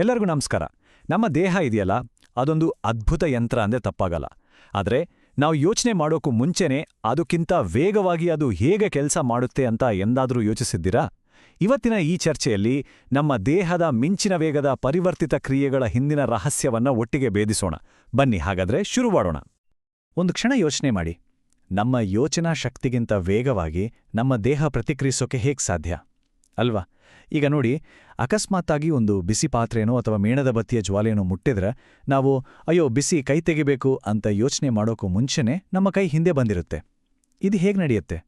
ಎಲ್ಲರಿಗೂ ನಮಸ್ಕಾರ. ನಮ್ಮ ದೇಹ ಇದೆಯಲ್ಲ? ಅದೊಂದು ಅದ್ಭುತ ಯಂತ್ರ ಅಂದ್ರೆ ತಪ್ಪಾಗಲ್ಲ. ಆದರೆ ನಾವು ಯೋಚನೆ ಮಾಡೋಕ್ಕೂ ಮುಂಚೆನೇ ಅದಕ್ಕಿಂತ ವೇಗವಾಗಿ ಅದು ಹೇಗೆ ಕೆಲಸ ಮಾಡುತ್ತೆ ಅಂತ ಎಂದಾದರೂ ಯೋಚಿಸಿದ್ದೀರಾ? ಇವತ್ತಿನ ಈ ಚರ್ಚೆಯಲ್ಲಿ ನಮ್ಮ ದೇಹದ ಮಿಂಚಿನ ವೇಗದ ಪರಿವರ್ತಿತ ಕ್ರಿಯೆಗಳ ಹಿಂದಿನ ರಹಸ್ಯವನ್ನ ಒಟ್ಟಿಗೆ ಭೇದಿಸೋಣ. ಬನ್ನಿ, ಹಾಗಾದ್ರೆ ಶುರು ಮಾಡೋಣ ಒಂದು ಕ್ಷಣ ಯೋಚನೆ ಮಾಡಿ. ನಮ್ಮ ಯೋಚನಾ ಶಕ್ತಿಗಿಂತ ವೇಗವಾಗಿ ನಮ್ಮ ದೇಹ ಪ್ರತಿಕ್ರಿಯಿಸೋಕೆ ಹೇಗೆ ಸಾಧ್ಯ? ಅಲ್ವಾ? ಈಗ ನೋಡಿ, ಅಕಸ್ಮಾತ್ತಾಗಿ ಒಂದು ಬಿಸಿ ಪಾತ್ರೆನೋ ಅಥವಾ ಮೇಣದ ಬತ್ತಿಯ ಜ್ವಾಲೆನೋ ಮುಟ್ಟಿದ್ರೆ ನಾವು, ಅಯ್ಯೋ, ಬಿಸಿ ಕೈ ತೆಗಿಬೇಕು ಅಂತ ಯೋಚನೆ ಮಾಡೋಕ್ಕೂ ಮುಂಚೆನೇ ನಮ್ಮ ಕೈ ಹಿಂದೆ ಬಂದಿರುತ್ತೆ. ಇದು ಹೇಗೆ ನಡೆಯುತ್ತೆ?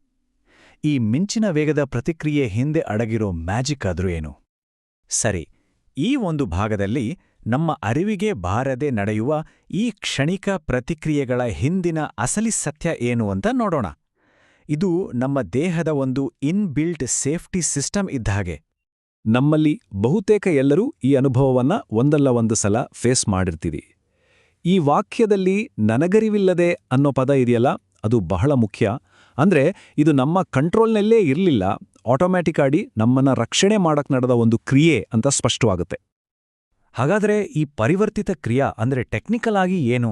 ಈ ಮಿಂಚಿನ ವೇಗದ ಪ್ರತಿಕ್ರಿಯೆ ಹಿಂದೆ ಅಡಗಿರೋ ಮ್ಯಾಜಿಕ್ ಆದ್ರೂ ಏನು? ಸರಿ, ಈ ಒಂದು ಭಾಗದಲ್ಲಿ ನಮ್ಮ ಅರಿವಿಗೆ ಬಾರದೆ ನಡೆಯುವ ಈ ಕ್ಷಣಿಕ ಪ್ರತಿಕ್ರಿಯೆಗಳ ಹಿಂದಿನ ಅಸಲಿ ಸತ್ಯ ಏನು ಅಂತ ನೋಡೋಣ. ಇದು ನಮ್ಮ ದೇಹದ ಒಂದು ಇನ್ಬಿಲ್ಟ್ ಸೇಫ್ಟಿ ಸಿಸ್ಟಮ್ ಇದ್ದ ಹಾಗೆ. ನಮ್ಮಲ್ಲಿ ಬಹುತೇಕ ಎಲ್ಲರೂ ಈ ಅನುಭವವನ್ನ ಒಂದಲ್ಲ ಒಂದು ಸಲ ಫೇಸ್ ಮಾಡಿರ್ತೀವಿ. ಈ ವಾಕ್ಯದಲ್ಲಿ ನನಗರಿವಿಲ್ಲದೆ ಅನ್ನೋ ಪದ ಇದೆಯಲ್ಲ, ಅದು ಬಹಳ ಮುಖ್ಯ. ಅಂದ್ರೆ ಇದು ನಮ್ಮ ಕಂಟ್ರೋಲ್ನಲ್ಲೇ ಇರಲಿಲ್ಲ, ಆಟೋಮ್ಯಾಟಿಕ್ ಆಡಿ ನಮ್ಮನ್ನ ರಕ್ಷಣೆ ಮಾಡಕ್ಕೆ ನಡೆದ ಒಂದು ಕ್ರಿಯೆ ಅಂತ ಸ್ಪಷ್ಟವಾಗುತ್ತೆ. ಹಾಗಾದ್ರೆ ಈ ಪರಿವರ್ತಿತ ಕ್ರಿಯಾ ಅಂದ್ರೆ ಟೆಕ್ನಿಕಲ್ ಆಗಿ ಏನು?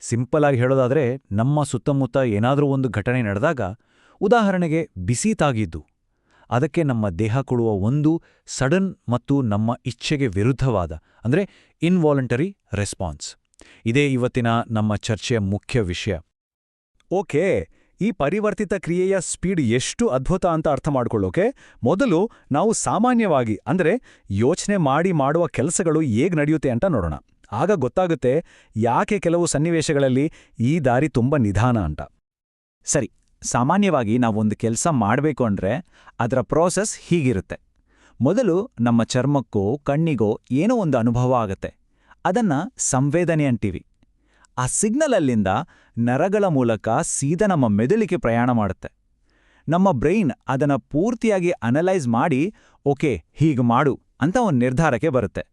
ಸಿಂಪಲ್ ಆಗಿ ಹೇಳೋದಾದ್ರೆ, ನಮ್ಮ ಸುತ್ತಮುತ್ತ ಏನಾದರೂ ಒಂದು ಘಟನೆ ನಡೆದಾಗ ಉದಾಹರಣೆಗೆ ಬಿಸಿ ತಾಗಿದ್ದು, ಅದಕ್ಕೆ ನಮ್ಮ ದೇಹ ಕೊಡುವ ಒಂದು ಸಡನ್ ಮತ್ತು ನಮ್ಮ ಇಚ್ಛೆಗೆ ವಿರುದ್ಧವಾದ, ಅಂದ್ರೆ ಇನ್ವಾಲಂಟರಿ ರೆಸ್ಪಾನ್ಸ್ ಇದೇ ಇವತ್ತಿನ ನಮ್ಮ ಚರ್ಚೆಯ ಮುಖ್ಯ ವಿಷಯ. ಓಕೆ, ಈ ಪರಿವರ್ತಿತ ಕ್ರಿಯೆಯ ಸ್ಪೀಡ್ ಎಷ್ಟು ಅದ್ಭುತ ಅಂತ ಅರ್ಥ ಮಾಡ್ಕೊಳ್ಳೋಕೆ, ಮೊದಲು ನಾವು ಸಾಮಾನ್ಯವಾಗಿ, ಅಂದ್ರೆ ಯೋಚನೆ ಮಾಡಿ ಮಾಡುವ ಕೆಲಸಗಳು ಹೇಗೆ ನಡೆಯುತ್ತೆ ಅಂತ ನೋಡೋಣ. ಆಗ ಗೊತ್ತಾಗುತ್ತೆ ಯಾಕೆ ಕೆಲವು ಸನ್ನಿವೇಶಗಳಲ್ಲಿ ಈ ದಾರಿ ತುಂಬ ನಿಧಾನ ಅಂತ. ಸರಿ ಸಾಮಾನ್ಯವಾಗಿ ನಾವೊಂದು ಕೆಲಸ ಮಾಡಬೇಕು ಅಂದರೆ ಅದರ ಪ್ರೋಸೆಸ್ ಹೀಗಿರುತ್ತೆ. ಮೊದಲು ನಮ್ಮ ಚರ್ಮಕ್ಕೋ, ಕಣ್ಣಿಗೋ ಏನೋ ಒಂದು ಅನುಭವ ಆಗತ್ತೆ. ಅದನ್ನ ಸಂವೇದನೆ ಅಂತೀವಿ. ಆ ಸಿಗ್ನಲ್ ಅಲ್ಲಿಂದ ನರಗಳ ಮೂಲಕ ಸೀದಾ ನಮ್ಮ ಮೆದುಳಿಗೆ ಪ್ರಯಾಣ ಮಾಡುತ್ತೆ. ನಮ್ಮ ಬ್ರೈನ್ ಅದನ್ನ ಪೂರ್ತಿಯಾಗಿ ಅನಲೈಸ್ ಮಾಡಿ, ಓಕೆ, ಹೀಗೆ ಮಾಡು ಅಂತ ಒಂದು ನಿರ್ಧಾರಕ್ಕೆ ಬರುತ್ತೆ.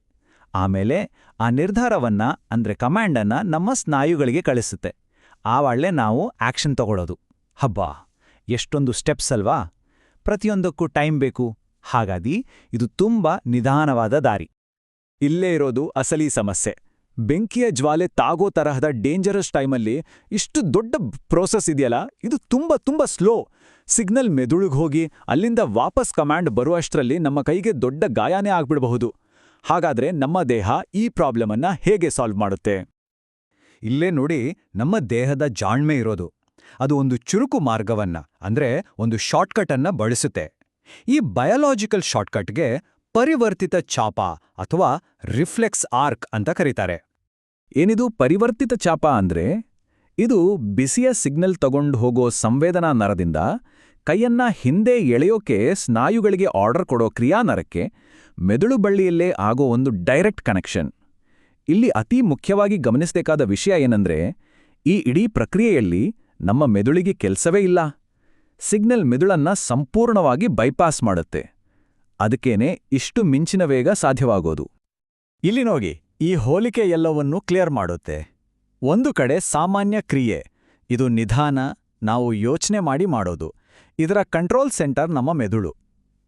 ಆಮೇಲೆ ಆ ನಿರ್ಧಾರವನ್ನ ಅಂದ್ರೆ ಕಮಾಂಡನ್ನ ನಮ್ಮ ಸ್ನಾಯುಗಳಿಗೆ ಕಳಿಸುತ್ತೆ. ಆವಾಳ್ಳೆ ನಾವು ಆಕ್ಷನ್ ತಗೊಳ್ಳೋದು ಹಬ್ಬಾ, ಎಷ್ಟೊಂದು ಸ್ಟೆಪ್ಸ್ ಅಲ್ವಾ? ಪ್ರತಿಯೊಂದಕ್ಕೂ ಟೈಮ್ ಬೇಕು. ಹಾಗಾಗಿ ಇದು ತುಂಬಾ ನಿಧಾನವಾದ ದಾರಿ. ಇಲ್ಲೇ ಇರೋದು ಅಸಲಿ ಸಮಸ್ಯೆ. ಬೆಂಕಿಯ ಜ್ವಾಲೆ ತಾಗೋ ತರಹದ ಡೇಂಜರಸ್ ಟೈಮಲ್ಲಿ ಇಷ್ಟು ದೊಡ್ಡ ಪ್ರೋಸೆಸ್ ಇದೆಯಲ್ಲ, ಇದು ತುಂಬ ತುಂಬ ಸ್ಲೋ ಸಿಗ್ನಲ್ ಮೆದುಳಿಗೆ ಹೋಗಿ ಅಲ್ಲಿಂದ ವಾಪಸ್ ಕಮಾಂಡ್ ಬರುವಷ್ಟರಲ್ಲಿ ನಮ್ಮ ಕೈಗೆ ದೊಡ್ಡ ಗಾಯನೇ ಆಗ್ಬಿಡಬಹುದು. ಹಾಗಾದ್ರೆ ನಮ್ಮ ದೇಹ ಈ ಪ್ರಾಬ್ಲಮನ್ನ ಹೇಗೆ ಸಾಲ್ವ್ ಮಾಡುತ್ತೆ? ಇಲ್ಲೇ ನೋಡಿ ನಮ್ಮ ದೇಹದ ಜಾಣ್ಮೆ ಇರೋದು. ಅದು ಒಂದು ಚುರುಕು ಮಾರ್ಗವನ್ನ, ಅಂದ್ರೆ ಒಂದು ಶಾರ್ಟ್ಕಟ್ ಅನ್ನ ಬಳಸುತ್ತೆ. ಈ ಬಯಾಲಾಜಿಕಲ್ ಶಾರ್ಟ್ಕಟ್ಗೆ ಪರಿವರ್ತಿತ ಚಾಪ ಅಥವಾ ರಿಫ್ಲೆಕ್ಸ್ ಆರ್ಕ್ ಅಂತ ಕರೀತಾರೆ. ಏನಿದು ಪರಿವರ್ತಿತ ಚಾಪ ಅಂದ್ರೆ, ಇದು ಬಿಸಿಯ ಸಿಗ್ನಲ್ ತಗೊಂಡು ಹೋಗೋ ಸಂವೇದನಾ ನರದಿಂದ ಕೈಯನ್ನ ಹಿಂದೆ ಎಳೆಯೋಕೆ ಸ್ನಾಯುಗಳಿಗೆ ಆರ್ಡರ್ ಕೊಡೋ ಕ್ರಿಯಾನರಕ್ಕೆ ಮೆದುಳು ಬಳ್ಳಿಯಲ್ಲೇ ಆಗೋ ಒಂದು ಡೈರೆಕ್ಟ್ ಕನೆಕ್ಷನ್. ಇಲ್ಲಿ ಅತಿ ಮುಖ್ಯವಾಗಿ ಗಮನಿಸಬೇಕಾದ ವಿಷಯ ಏನಂದ್ರೆ, ಈ ಇಡೀ ಪ್ರಕ್ರಿಯೆಯಲ್ಲಿ ನಮ್ಮ ಮೆದುಳಿಗೆ ಕೆಲಸವೇ ಇಲ್ಲ. ಸಿಗ್ನಲ್ ಮೆದುಳನ್ನ ಸಂಪೂರ್ಣವಾಗಿ ಬೈಪಾಸ್ ಮಾಡುತ್ತೆ. ಅದಕ್ಕೇನೆ ಇಷ್ಟು ಮಿಂಚಿನ ವೇಗ ಸಾಧ್ಯವಾಗೋದು. ಇಲ್ಲಿ ನೋಗಿ ಈ ಹೋಲಿಕೆ ಎಲ್ಲವನ್ನೂ ಕ್ಲಿಯರ್ ಮಾಡುತ್ತೆ. ಒಂದು ಕಡೆ ಸಾಮಾನ್ಯ ಕ್ರಿಯೆ, ಇದು ನಿಧಾನ, ನಾವು ಯೋಚನೆ ಮಾಡಿ ಮಾಡೋದು. ಇದರ ಕಂಟ್ರೋಲ್ ಸೆಂಟರ್ ನಮ್ಮ ಮೆದುಳು.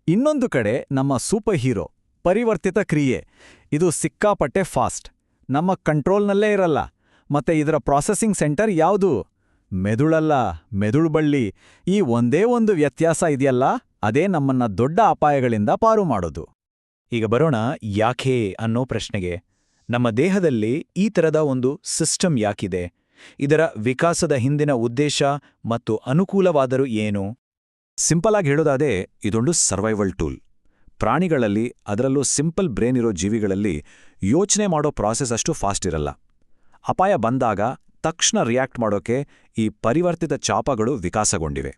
ಇನ್ನೊಂದು ಕಡೆ ನಮ್ಮ ಸೂಪರ್ ಹೀರೋ, ಪರಿವರ್ತಿತ ಕ್ರಿಯೆ, ಇದು ಸಿಕ್ಕಾಪಟ್ಟೆ ಫಾಸ್ಟ್. ನಮ್ಮ ಕಂಟ್ರೋಲ್ನಲ್ಲೇ ಇರಲ್ಲ. ಮತ್ತೆ ಇದರ ಪ್ರಾಸೆಸಿಂಗ್ ಸೆಂಟರ್ ಯಾವುದು? ಮೆದುಳಲ್ಲ, ಮೆದುಳು ಬಳ್ಳಿ. ಈ ಒಂದೇ ಒಂದು ವ್ಯತ್ಯಾಸ ಇದೆಯಲ್ಲ? ಅದೇ ನಮ್ಮನ್ನ ದೊಡ್ಡ ಅಪಾಯಗಳಿಂದ ಪಾರು ಮಾಡೋದು. ಈಗ ಬರೋಣ ಯಾಕೆ ಅನ್ನೋ ಪ್ರಶ್ನೆಗೆ. ನಮ್ಮ ದೇಹದಲ್ಲಿ ಈ ಥರದ ಒಂದು ಸಿಸ್ಟಮ್ ಯಾಕಿದೆ? ಇದರ ವಿಕಾಸದ ಹಿಂದಿನ ಉದ್ದೇಶ ಮತ್ತು ಅನುಕೂಲವಾದರೂ ಏನು? ಸಿಂಪಲ್ ಆಗಿ ಹೇಳೋದಾದೆ ಇದೊಂದು ಸರ್ವೈವಲ್ ಟೂಲ್. ಪ್ರಾಣಿಗಳಲ್ಲಿ, ಅದರಲ್ಲೂ ಸಿಂಪಲ್ ಬ್ರೇನ್ ಇರೋ ಜೀವಿಗಳಲ್ಲಿ ಯೋಚನೆ ಮಾಡೋ ಪ್ರಾಸೆಸ್ ಅಷ್ಟು ಫಾಸ್ಟ್ ಇರಲ್ಲ. ಅಪಾಯ ಬಂದಾಗ ತಕ್ಷಣ ರಿಯಾಕ್ಟ್ ಮಾಡೋಕೆ ಈ ಪರಿವರ್ತಿತ ಚಾಪಗಳು ವಿಕಾಸಗೊಂಡಿವೆ.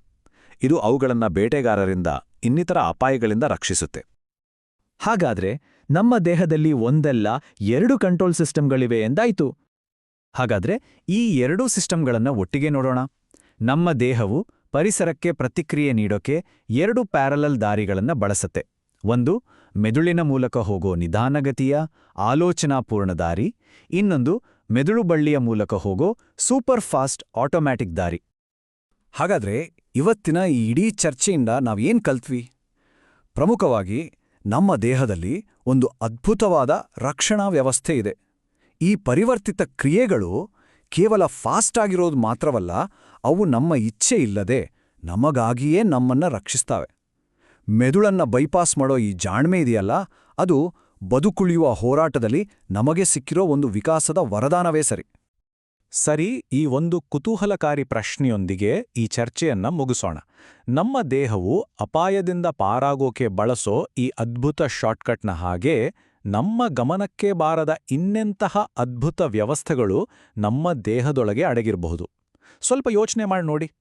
ಇದು ಅವುಗಳನ್ನ ಬೇಟೆಗಾರರಿಂದ, ಇನ್ನಿತರ ಅಪಾಯಗಳಿಂದ ರಕ್ಷಿಸುತ್ತೆ. ಹಾಗಾದ್ರೆ ನಮ್ಮ ದೇಹದಲ್ಲಿ ಒಂದಲ್ಲ ಎರಡು ಕಂಟ್ರೋಲ್ ಸಿಸ್ಟಮ್ಗಳಿವೆ ಎಂದಾಯ್ತು? ಹಾಗಾದ್ರೆ ಈ ಎರಡೂ ಸಿಸ್ಟಮ್ಗಳನ್ನ ಒಟ್ಟಿಗೆ ನೋಡೋಣ. ನಮ್ಮ ದೇಹವು ಪರಿಸರಕ್ಕೆ ಪ್ರತಿಕ್ರಿಯೆ ನೀಡೋಕೆ ಎರಡು ಪ್ಯಾರಲಲ್ ದಾರಿಗಳನ್ನ ಬಳಸತ್ತೆ. ಒಂದು, ಮೆದುಳಿನ ಮೂಲಕ ಹೋಗೋ ನಿಧಾನಗತಿಯ, ಆಲೋಚನಾಪೂರ್ಣ ದಾರಿ. ಇನ್ನೊಂದು ಮೆದುಳು ಬಳ್ಳಿಯ ಮೂಲಕ ಹೋಗೋ ಸೂಪರ್ ಫಾಸ್ಟ್ ಆಟೋಮ್ಯಾಟಿಕ್ ದಾರಿ. ಹಾಗಾದ್ರೆ ಇವತ್ತಿನ ಈ ಇಡೀ ಚರ್ಚೆಯಿಂದ ನಾವೇನು ಕಲ್ತ್ವಿ? ಪ್ರಮುಖವಾಗಿ ನಮ್ಮ ದೇಹದಲ್ಲಿ ಒಂದು ಅದ್ಭುತವಾದ ರಕ್ಷಣಾ ವ್ಯವಸ್ಥೆ ಇದೆ. ಈ ಪರಿವರ್ತಿತ ಕ್ರಿಯೆಗಳು ಕೇವಲ ಫಾಸ್ಟ್ ಆಗಿರೋದು ಮಾತ್ರವಲ್ಲ, ಅವು ನಮ್ಮ ಇಚ್ಛೆ ಇಲ್ಲದೆ ನಮಗಾಗಿಯೇ ನಮ್ಮನ್ನ ರಕ್ಷಿಸ್ತಾವೆ. ಮೆದುಳನ್ನ ಬೈಪಾಸ್ ಮಾಡೋ ಈ ಜಾಣ್ಮೆ ಇದೆಯಲ್ಲ, ಅದು ಬದುಕುಳಿಯುವ ಹೋರಾಟದಲ್ಲಿ ನಮಗೆ ಸಿಕ್ಕಿರೋ ಒಂದು ವಿಕಾಸದ ವರದಾನವೇ ಸರಿ. ಸರಿ, ಈ ಒಂದು ಕುತೂಹಲಕಾರಿ ಪ್ರಶ್ನೆಯೊಂದಿಗೆ ಈ ಚರ್ಚೆಯನ್ನ ಮುಗಿಸೋಣ. ನಮ್ಮ ದೇಹವು ಅಪಾಯದಿಂದ ಪಾರಾಗೋಕೆ ಬಳಸೋ ಈ ಅದ್ಭುತ ಶಾರ್ಟ್ಕಟ್ನ ಹಾಗೆ ನಮ್ಮ ಗಮನಕ್ಕೆ ಬಾರದ ಇನ್ನೆಂತಹ ಅದ್ಭುತ ವ್ಯವಸ್ಥೆಗಳು ನಮ್ಮ ದೇಹದೊಳಗೆ ಅಡಗಿರಬಹುದು. ಸ್ವಲ್ಪ ಯೋಚನೆ ಮಾಡಿ ನೋಡಿ.